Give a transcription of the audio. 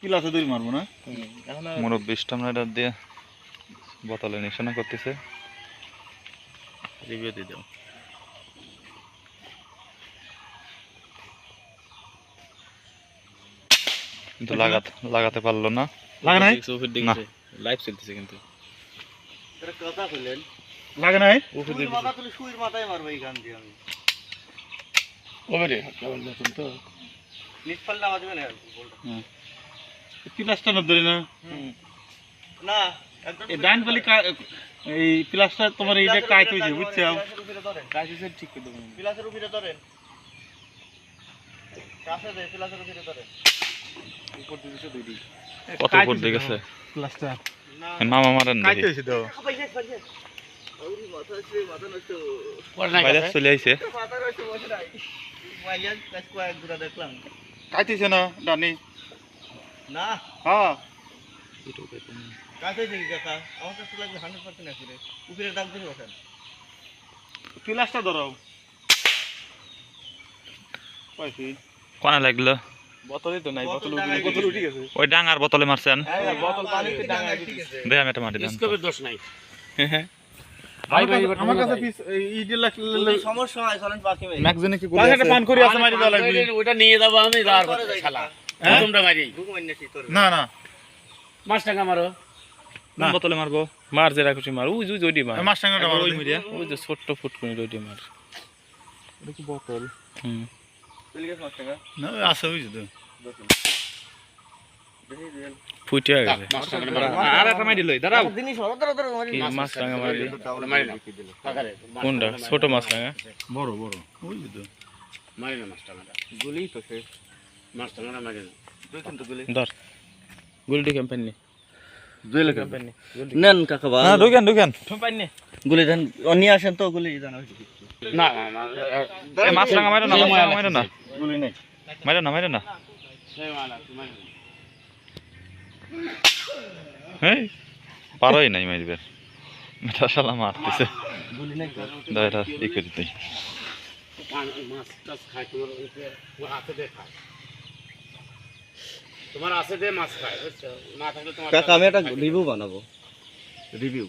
পিলাতে দড়ি মারবো না? এখন মুরব্বী স্টামনার দিয়ে বোতলে নিশানা করতেছে। রিভিউ দিয়ে দাও কিন্তু লাগাতে লাগাতে পারল না। লাগে নাই? উপর দিকে লাইভ চলতেছে কিন্তু। এটা কথা কইলেন। লাগে নাই? উপর সুইর মাথা তুলে সুইর মাথায় মারবো এই গান দিয়ে আমি। ওরে কেমন তো নিচ ফাল্লা বাজবে না বলটা। পিলাসটা না না না একদম এই ডাইন পালি এই পিলাসটা তোমার এইটা কাইট হয়েছে বুঝছ? পিলাসের উপরে ঠিক করে দেবো। পিলাসের উপরে ধরেন। কাছে দে পিলাসের উপরে ধরেন। উপর দিকে দুই দিকে। কত উপর মামা মারেন হয়েছে চলে আইছে। কাজ হয়েছে না ডানি? না? হ্যাঁ। কাছে দেখি কাকা আমার কাছে লাগবে হান্ড্রেড পার্সেন্ট আছে উপরে ডাক ধরে বসেন পিলাসটা ধরো। পাইছি। কোনা লাগল? বোতলই তো নাই বোতল বোতল উঠে গেছে। ওই ডাঙার বোতলে মারছেন? হ্যাঁ, বোতল পানিতে ডাঙায় ঠিক আছে দে আমি একটা মাটি দেন। স্কোপের দোষ নাই। আমার কাছে- আমার কাছে পিস ইডি যদি সমস্যা হয় চলেন বাকি ম্যাগজিনে কি করে পান করি আছে মারি দেওয়া লাগবে। ওটা নিয়ে যাব আমি শালা। মারি বুকু মাইনে কি তোর না না। মাছ মারো। কোন বোতলে মারবো? মার যে রাখছি মার। ওই যে ওইটি মার। মাছ মারো ওই মিডিয়া। ওই যে ছোট্ট ফুটকুনি ওইটি মার। এটা কি বোতল? হুম। চলে গেছে মাস টাকা না আছে বুঝছ তো। ফুটে গেছে। মাছ টাকা মারো। আর একটা মারি লই দাঁড়াও। জিনিস হলো ধরো ধরো মারি কি মাছ টাঙা মারি মারি না। কাকারে কোনটা? ছোট মাছ টাঙা বড় বড়। বুঝছ তো। মারি না মাছ গুলি তো সে মাছ মারি না। দেখুন তো গুলি। ধর। গুলিটি ক্যাম্পেইন নি জুয়েল ক্যাম্পেইন নি নেন কাকা বা না ঢুকেন ঢুকেন। ক্যাম্পেইন নি গুলি দেন ও আসেন তো গুলি জানা না না না এ মাছ রাঙা মারো না মাছ রাঙা মারো না। গুলি নেই। মারো না মারো না। সেই মালা তুই মারি হেই পারোই নাই মারবে এটা শালা মারতেছে। গুলি নেই তো। ই করে দিই। মাছ টাছ খায় তোমার হাতে দিয়ে। খায় তোমার আছে দে মাছ খায় বুঝছ? না থাকলে তোমার কাকা আমি একটা রিভিউ বানাবো। রিভিউ